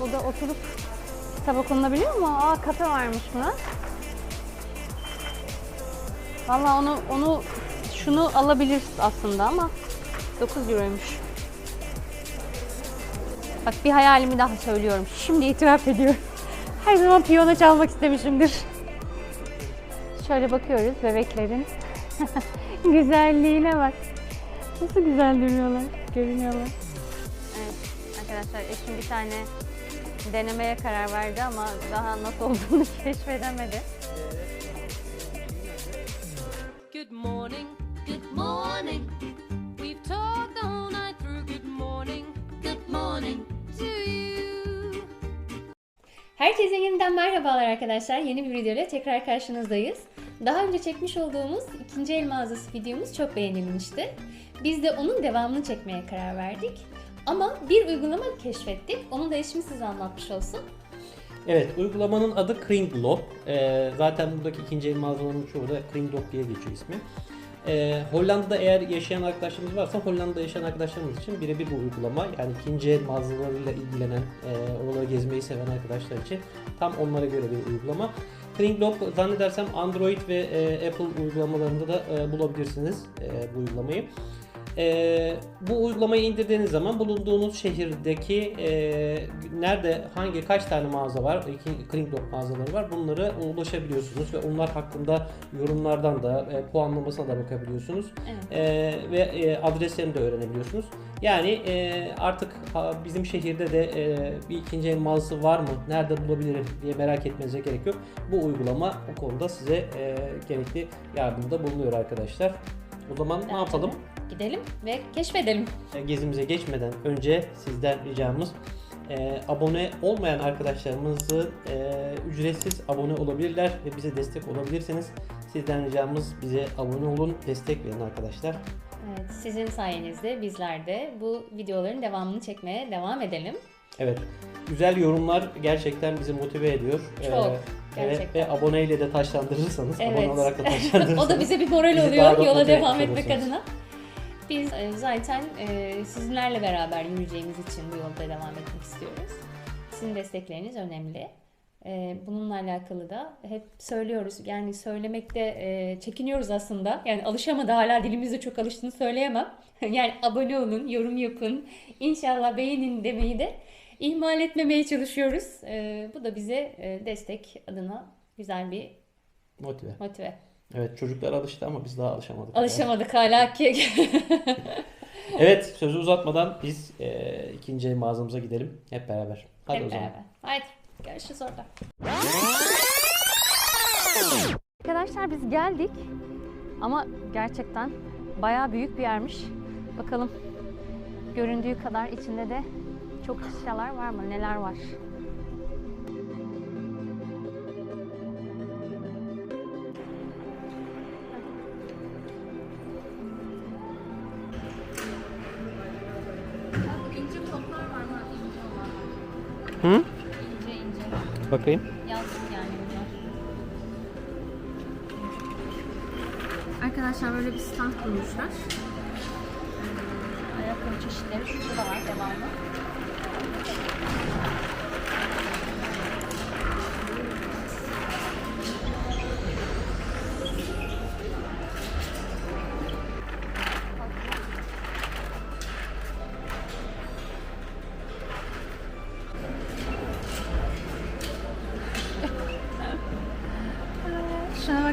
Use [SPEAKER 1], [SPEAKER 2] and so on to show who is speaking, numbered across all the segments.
[SPEAKER 1] burada oturup kitap okunabiliyor mu? Aa kafe varmış buna. Valla onu onu şunu alabiliriz aslında ama 9 euroymuş. Bak bir hayalimi daha söylüyorum. Şimdi itiraf ediyorum. Her zaman piyano çalmak istemişimdir. Şöyle bakıyoruz bebeklerin güzelliğine bak. Nasıl güzel duruyorlar, görünüyorlar. Evet arkadaşlar eşim bir tane denemeye karar verdi ama daha nasıl olduğunu keşfedemedi.
[SPEAKER 2] Good morning, good morning. We've talked all night through. Good morning, good morning to you.
[SPEAKER 1] Herkese yeniden merhabalar arkadaşlar. Yeni bir videoyla tekrar karşınızdayız. Daha önce çekmiş olduğumuz ikinci el mağazası videomuz çok beğenilmişti. Biz de onun devamını çekmeye karar verdik. Ama bir uygulama keşfettik. Onu da eşim size anlatmış olsun.
[SPEAKER 3] Evet, uygulamanın adı Kringlop. Ee, zaten buradaki ikinci el mağazalarının çoğu da Kringlop diye geçiyor ismi. Ee, Hollanda'da eğer yaşayan arkadaşlarımız varsa Hollanda'da yaşayan arkadaşlarımız için birebir bu uygulama. Yani ikinci el mağazalarıyla ilgilenen, e, oraları gezmeyi seven arkadaşlar için tam onlara göre bir uygulama. Kringlop zannedersem Android ve e, Apple uygulamalarında da e, bulabilirsiniz e, bu uygulamayı. Ee, bu uygulamayı indirdiğiniz zaman bulunduğunuz şehirdeki e, nerede hangi kaç tane mağaza var, Kringlop mağazaları var bunlara ulaşabiliyorsunuz ve onlar hakkında yorumlardan da e, puanlamasına da bakabiliyorsunuz
[SPEAKER 1] Evet.
[SPEAKER 3] E, ve e, adreslerini de öğrenebiliyorsunuz. Yani e, artık ha, bizim şehirde de e, bir ikinci el mağazası var mı, nerede bulabilirim diye merak etmenize gerek yok. Bu uygulama o konuda size e, gerekli yardımda bulunuyor arkadaşlar. O zaman ne yapalım?
[SPEAKER 1] Gidelim ve keşfedelim.
[SPEAKER 3] E, gezimize geçmeden önce sizden ricamız e, abone olmayan arkadaşlarımızı e, ücretsiz abone olabilirler ve bize destek olabilirsiniz. Sizden ricamız bize abone olun, destek verin arkadaşlar.
[SPEAKER 1] Evet, sizin sayenizde bizler de bu videoların devamını çekmeye devam edelim.
[SPEAKER 3] Evet, güzel yorumlar gerçekten bizi motive ediyor. E,
[SPEAKER 1] Çok,
[SPEAKER 3] evet,
[SPEAKER 1] gerçekten.
[SPEAKER 3] ve aboneyle de taşlandırırsanız,
[SPEAKER 1] Evet.
[SPEAKER 3] abone olarak da taşlandırırsanız.
[SPEAKER 1] o da bize bir moral oluyor yola devam etmek adına. Biz e, zaten e, sizinlerle beraber yürüyeceğimiz için bu yolda devam etmek istiyoruz. Sizin destekleriniz önemli. E, Bununla alakalı da hep söylüyoruz. Yani söylemekte çekiniyoruz aslında. Yani alışamadı hala dilimizde çok alıştığını söyleyemem. Yani abone olun, yorum yapın, inşallah beğenin demeyi de ihmal etmemeye çalışıyoruz. Bu da bize destek adına güzel bir
[SPEAKER 3] Motive.
[SPEAKER 1] motive.
[SPEAKER 3] Evet, çocuklar alıştı ama biz daha alışamadık.
[SPEAKER 1] Alışamadık hala ki.
[SPEAKER 3] Evet, sözü uzatmadan biz e, ikinci el mağazamıza gidelim hep beraber. Hadi o
[SPEAKER 1] Hep
[SPEAKER 3] zaman.
[SPEAKER 1] beraber. Haydi görüşürüz orada. Arkadaşlar biz geldik ama gerçekten bayağı büyük bir yermiş. Bakalım göründüğü kadar içinde de çok eşyalar var mı? Neler var?
[SPEAKER 3] Bakayım.
[SPEAKER 1] Arkadaşlar böyle bir stand kurmuşlar. Ee, Ayakkabı çeşitleri şurada da var devamlı.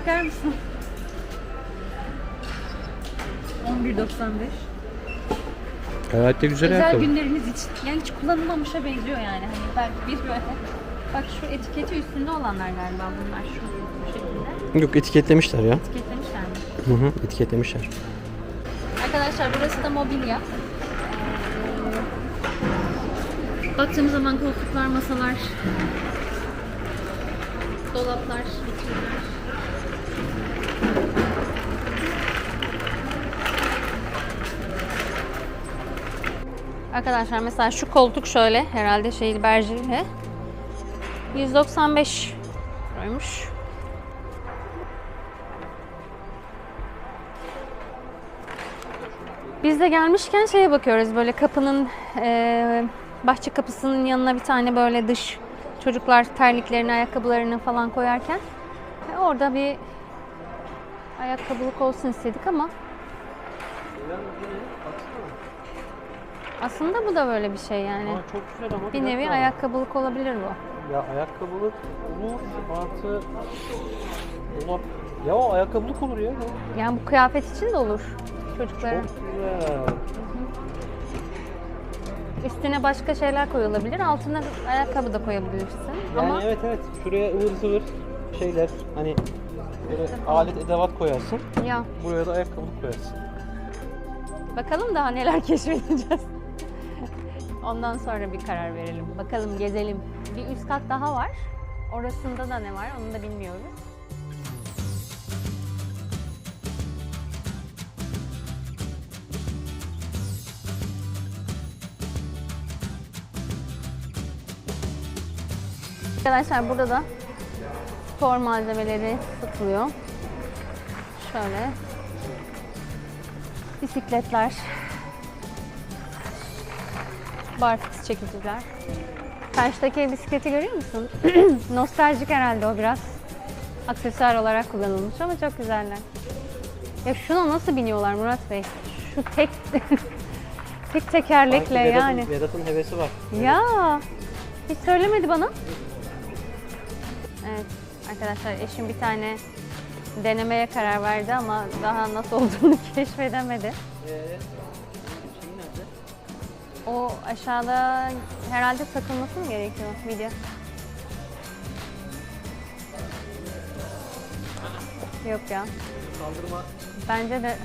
[SPEAKER 1] Bakar mısın? 11.95.
[SPEAKER 3] Gayet de güzel
[SPEAKER 1] Özel günleriniz için. Yani hiç kullanılmamışa benziyor yani. Hani belki bir böyle. Bak şu etiketi üstünde olanlar galiba bunlar şu, şu şekilde.
[SPEAKER 3] Yok etiketlemişler ya.
[SPEAKER 1] Etiketlemişler mi?
[SPEAKER 3] Hı hı etiketlemişler.
[SPEAKER 1] Arkadaşlar burası da mobilya. Ee, Baktığım zaman koltuklar, masalar, dolaplar, vitrinler. Arkadaşlar mesela şu koltuk şöyle herhalde şey berjeri 195 euroymuş. Biz de gelmişken şeye bakıyoruz böyle kapının eee bahçe kapısının yanına bir tane böyle dış çocuklar terliklerini, ayakkabılarını falan koyarken e, orada bir ayakkabılık olsun istedik ama aslında bu da böyle bir şey yani.
[SPEAKER 3] Aa, çok güzel ama
[SPEAKER 1] Bir nevi
[SPEAKER 3] dakika.
[SPEAKER 1] ayakkabılık olabilir bu.
[SPEAKER 3] Ya ayakkabılık olur artı dolap. Ya o ayakkabılık olur ya.
[SPEAKER 1] Yani bu kıyafet için de olur çocukların.
[SPEAKER 3] Çok güzel.
[SPEAKER 1] Üstüne başka şeyler koyulabilir. Altına ayakkabı da koyabilirsin.
[SPEAKER 3] Yani
[SPEAKER 1] Ama
[SPEAKER 3] evet evet şuraya ıvır zıvır şeyler hani böyle alet edevat koyarsın.
[SPEAKER 1] ya
[SPEAKER 3] Buraya da ayakkabılık koyarsın.
[SPEAKER 1] bakalım daha neler keşfedeceğiz. Ondan sonra bir karar verelim. Bakalım gezelim. Bir üst kat daha var. Orasında da ne var onu da bilmiyoruz. Arkadaşlar burada da spor malzemeleri satılıyor. Şöyle bisikletler, barfiks çekiciler. Karşıdaki bisikleti görüyor musun? Nostaljik herhalde o biraz. Aksesuar olarak kullanılmış ama çok güzeller. Ya şuna nasıl biniyorlar Murat Bey? Şu tek tek tekerlekle
[SPEAKER 3] Sanki
[SPEAKER 1] yani.
[SPEAKER 3] Vedat'ın hevesi var.
[SPEAKER 1] Ya hiç söylemedi bana. Evet arkadaşlar eşim bir tane denemeye karar verdi ama daha nasıl olduğunu keşfedemedi. O aşağıda herhalde takılması mı gerekiyor video? Yok ya.
[SPEAKER 3] Kaldırma
[SPEAKER 1] Bence de.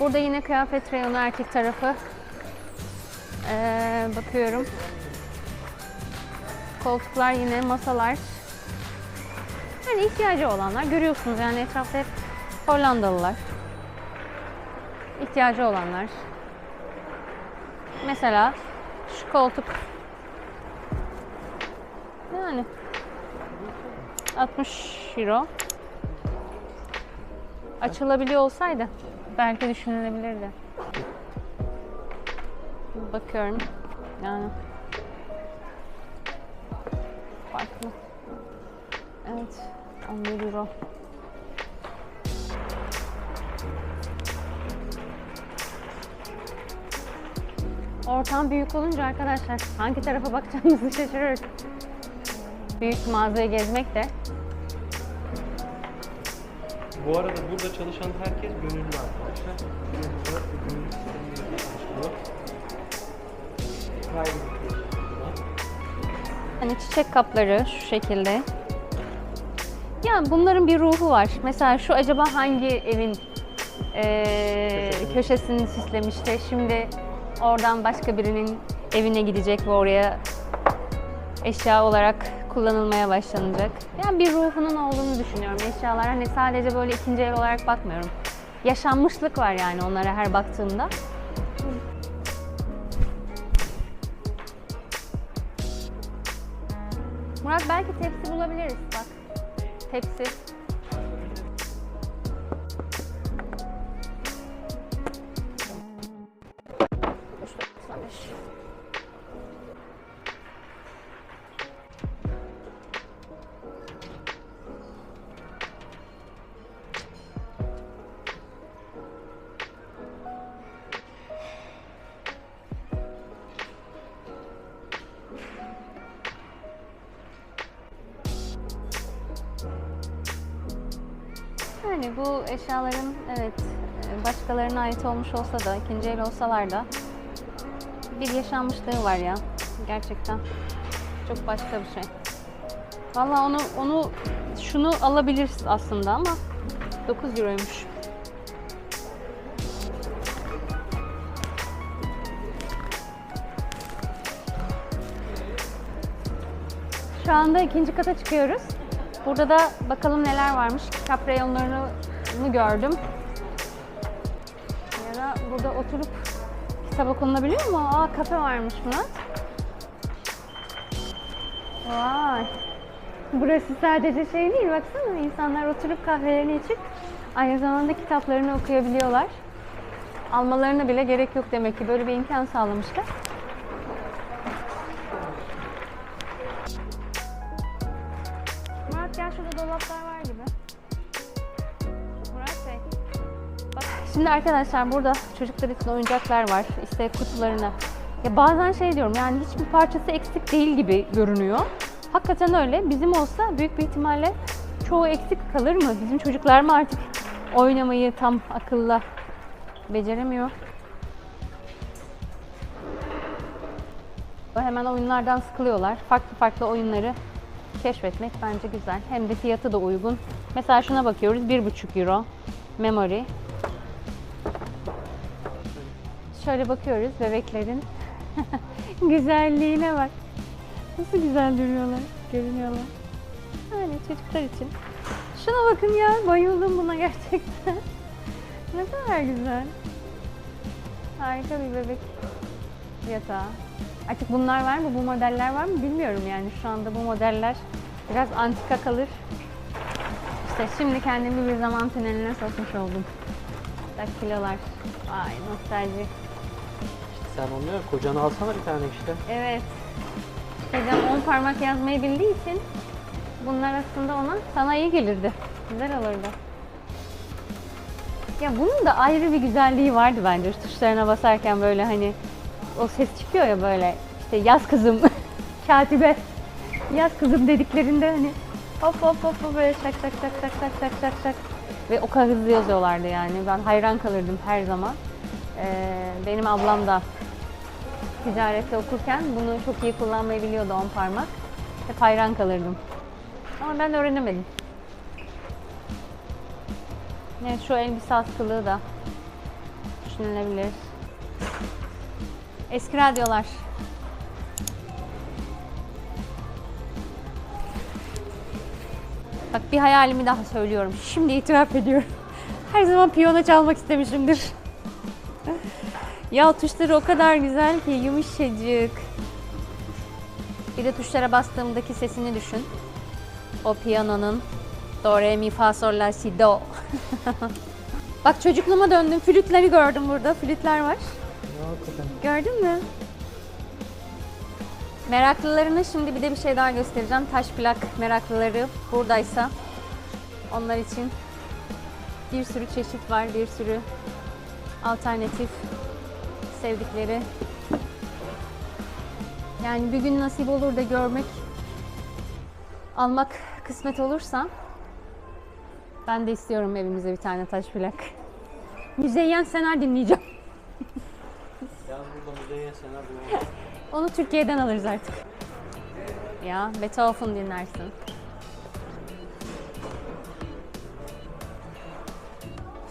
[SPEAKER 1] Burada yine kıyafet reyonu erkek tarafı. Ee, bakıyorum. Koltuklar yine masalar. Yani ihtiyacı olanlar. Görüyorsunuz yani etrafta hep Hollandalılar. İhtiyacı olanlar. Mesela şu koltuk. Yani 60 euro. Açılabiliyor olsaydı belki düşünülebilirdi. Bakıyorum. Yani farklı. Evet. 11 euro. Ortam büyük olunca arkadaşlar hangi tarafa bakacağımızı şaşırıyoruz. Büyük mağazayı gezmek de
[SPEAKER 3] Bu arada burada çalışan herkes gönüllü arkadaşlar. Gönüllü gönüllü çalışıyor.
[SPEAKER 1] Hani çiçek kapları şu şekilde. Ya bunların bir ruhu var. Mesela şu acaba hangi evin
[SPEAKER 3] Köşesini.
[SPEAKER 1] köşesini süslemişti. Şimdi oradan başka birinin evine gidecek ve oraya eşya olarak kullanılmaya başlanacak. Yani bir ruhunun olduğunu düşünüyorum eşyalar. Hani sadece böyle ikinci el olarak bakmıyorum. Yaşanmışlık var yani onlara her baktığımda. Murat belki tepsi bulabiliriz bak. Tepsi. Yani bu eşyaların evet başkalarına ait olmuş olsa da ikinci el olsalar da bir yaşanmışlığı var ya gerçekten çok başka bir şey. Vallahi onu onu şunu alabiliriz aslında ama 9 euroymuş. Şu anda ikinci kata çıkıyoruz. Burada da bakalım neler varmış. Kitap reyonlarını gördüm. Da burada oturup kitap okunabiliyor mu? Aa kafe varmış Murat. Vay. Burası sadece şey değil baksana insanlar oturup kahvelerini içip aynı zamanda kitaplarını okuyabiliyorlar. Almalarına bile gerek yok demek ki. Böyle bir imkan sağlamışlar. Şimdi arkadaşlar burada çocuklar için oyuncaklar var. İşte kutularına. Ya bazen şey diyorum yani hiçbir parçası eksik değil gibi görünüyor. Hakikaten öyle. Bizim olsa büyük bir ihtimalle çoğu eksik kalır mı? Bizim çocuklar mı artık oynamayı tam akılla beceremiyor? Hemen oyunlardan sıkılıyorlar. Farklı farklı oyunları keşfetmek bence güzel. Hem de fiyatı da uygun. Mesela şuna bakıyoruz 1,5 euro. Memory. Şöyle bakıyoruz bebeklerin güzelliğine bak. Nasıl güzel duruyorlar, görünüyorlar. Yani çocuklar için. Şuna bakın ya, bayıldım buna gerçekten. ne kadar güzel. Harika bir bebek yatağı. Artık bunlar var mı, bu modeller var mı bilmiyorum yani. Şu anda bu modeller biraz antika kalır. İşte şimdi kendimi bir zaman tüneline sokmuş oldum. Dakilolar. Ay nostalji.
[SPEAKER 3] Sen onları kocana alsana bir tane işte.
[SPEAKER 1] Evet. Dedem 10 parmak yazmayı bildiği için bunlar aslında ona sana iyi gelirdi. Güzel olurdu. Ya bunun da ayrı bir güzelliği vardı bence. Tuşlarına basarken böyle hani o ses çıkıyor ya böyle işte yaz kızım, katibe, yaz kızım dediklerinde hani hop hop hop hop böyle şak şak şak şak şak şak şak şak ve o kadar hızlı yazıyorlardı yani. Ben hayran kalırdım her zaman. Ee, benim ablam da ticarette okurken bunu çok iyi kullanmayı biliyordu on parmak. Hep hayran kalırdım. Ama ben öğrenemedim. Evet şu elbise askılığı da düşünülebilir. Eski radyolar. Bak bir hayalimi daha söylüyorum. Şimdi itiraf ediyorum. Her zaman piyano çalmak istemişimdir. Ya tuşları o kadar güzel ki yumuşacık. Bir de tuşlara bastığımdaki sesini düşün. O piyanonun do re mi fa sol la si do. Bak çocukluğuma döndüm. Flütleri gördüm burada. Flütler var. Gördün mü? Meraklılarına şimdi bir de bir şey daha göstereceğim. Taş plak meraklıları buradaysa onlar için bir sürü çeşit var, bir sürü alternatif sevdikleri. Yani bir gün nasip olur da görmek, almak kısmet olursa ben de istiyorum evimize bir tane taş plak. Müzeyyen Senar dinleyeceğim.
[SPEAKER 3] Yaz burada müzeye senar.
[SPEAKER 1] Onu Türkiye'den alırız artık. Ya Beethoven dinlersin.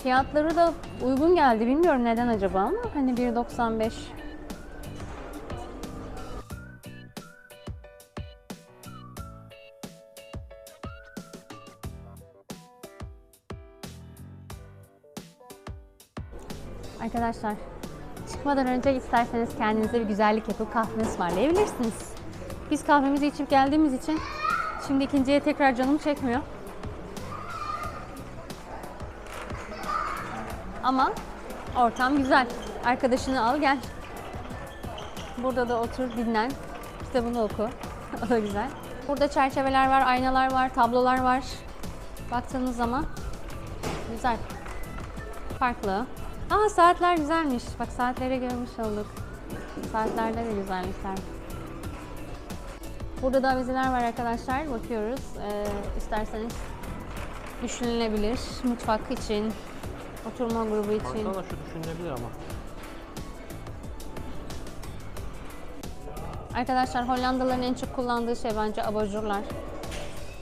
[SPEAKER 1] Fiyatları da uygun geldi. Bilmiyorum neden acaba ama hani 1.95 Arkadaşlar çıkmadan önce isterseniz kendinize bir güzellik yapıp kahve ısmarlayabilirsiniz. Biz kahvemizi içip geldiğimiz için şimdi ikinciye tekrar canım çekmiyor. Ama ortam güzel. Arkadaşını al gel. Burada da otur dinlen. Kitabını oku. o da güzel. Burada çerçeveler var, aynalar var, tablolar var. Baktığınız zaman güzel. Farklı. Aa saatler güzelmiş. Bak saatlere görmüş olduk. Saatlerde de güzellikler. Burada da avizeler var arkadaşlar. Bakıyoruz. Ee, isterseniz düşünülebilir. Mutfak için, oturma grubu için.
[SPEAKER 3] Baksana şu düşünülebilir ama.
[SPEAKER 1] Arkadaşlar Hollandalıların en çok kullandığı şey bence abajurlar.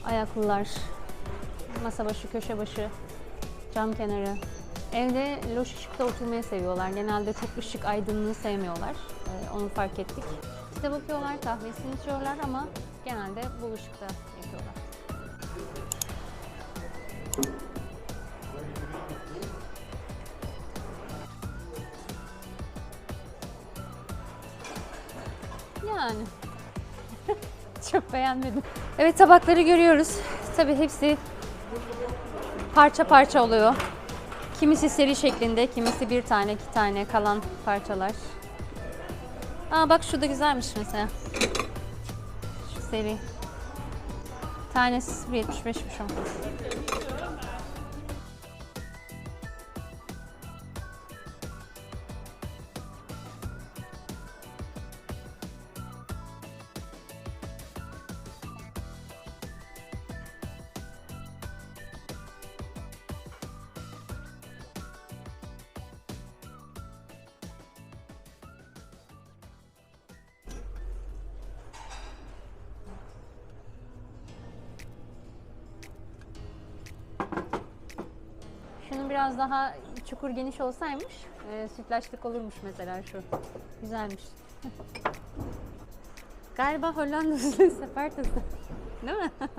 [SPEAKER 1] Ayaklılar. Masa başı, köşe başı, cam kenarı. Evde loş ışıkta oturmayı seviyorlar. Genelde çok ışık aydınlığı sevmiyorlar. Ee, onu fark ettik. Kitap okuyorlar, kahvesini içiyorlar ama genelde bu ışıkta yapıyorlar. Yani. Çok beğenmedim. Evet tabakları görüyoruz. Tabii hepsi parça parça oluyor. Kimisi seri şeklinde, kimisi bir tane, iki tane kalan parçalar. Aa bak şu da güzelmiş mesela. Şu seri. Tanesi 1.75'miş o. Biraz daha çukur geniş olsaymış, e, sütlaçlık olurmuş mesela şu. Güzelmiş. Galiba Hollanda usulü sefer tası. Değil mi?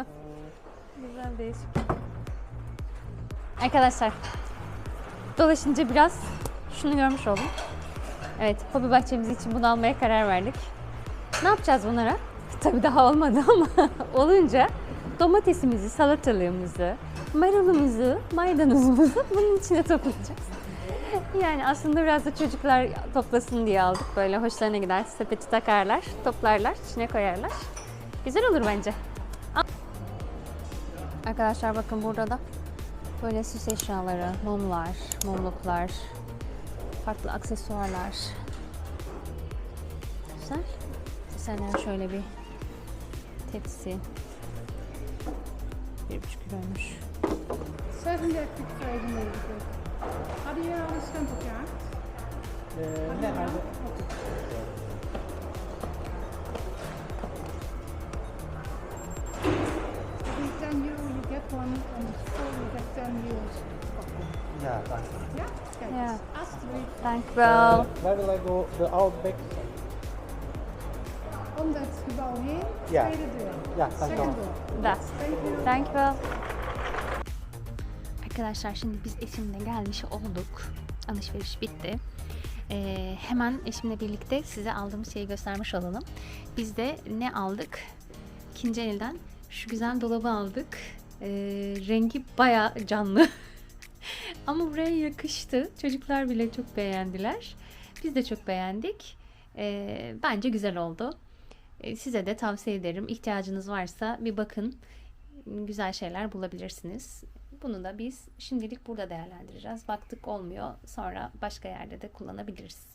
[SPEAKER 1] Güzel değişik. Arkadaşlar, dolaşınca biraz şunu görmüş oldum. Evet, hobi bahçemiz için bunu almaya karar verdik. Ne yapacağız bunlara? Tabii daha olmadı ama olunca domatesimizi, salatalığımızı, marulumuzu, maydanozumuzu bunun içine toplayacağız. Yani aslında biraz da çocuklar toplasın diye aldık. Böyle hoşlarına gider. Sepeti takarlar, toplarlar, içine koyarlar. Güzel olur bence. Arkadaşlar bakın burada da böyle süs eşyaları, mumlar, mumluklar, farklı aksesuarlar. Güzel. Senden şöyle bir tepsi. 1,5 kiloymuş.
[SPEAKER 4] 36,95. Hadden jullie al een stem gejaagd? Uh, nee, maar... one and four je a 10 euros.
[SPEAKER 3] Ja, dank je.
[SPEAKER 4] Ja? Kijk
[SPEAKER 1] ja.
[SPEAKER 4] Alsjeblieft.
[SPEAKER 1] Dank
[SPEAKER 3] je wel. Uh, eh, wij willen go de Outback.
[SPEAKER 4] Om dat gebouw heen,
[SPEAKER 3] ja.
[SPEAKER 4] tweede deur.
[SPEAKER 3] Ja,
[SPEAKER 4] dank je wel.
[SPEAKER 1] Da.
[SPEAKER 4] Thank you.
[SPEAKER 1] Arkadaşlar şimdi biz eşimle gelmiş olduk. Alışveriş bitti. Ee, hemen eşimle birlikte size aldığımız şeyi göstermiş olalım. Biz de ne aldık? İkinci elden şu güzel dolabı aldık. Ee, rengi baya canlı. Ama buraya yakıştı. Çocuklar bile çok beğendiler. Biz de çok beğendik. Ee, bence güzel oldu. Ee, Size de tavsiye ederim. İhtiyacınız varsa bir bakın. Güzel şeyler bulabilirsiniz. Bunu da biz şimdilik burada değerlendireceğiz. Baktık olmuyor. Sonra başka yerde de kullanabiliriz.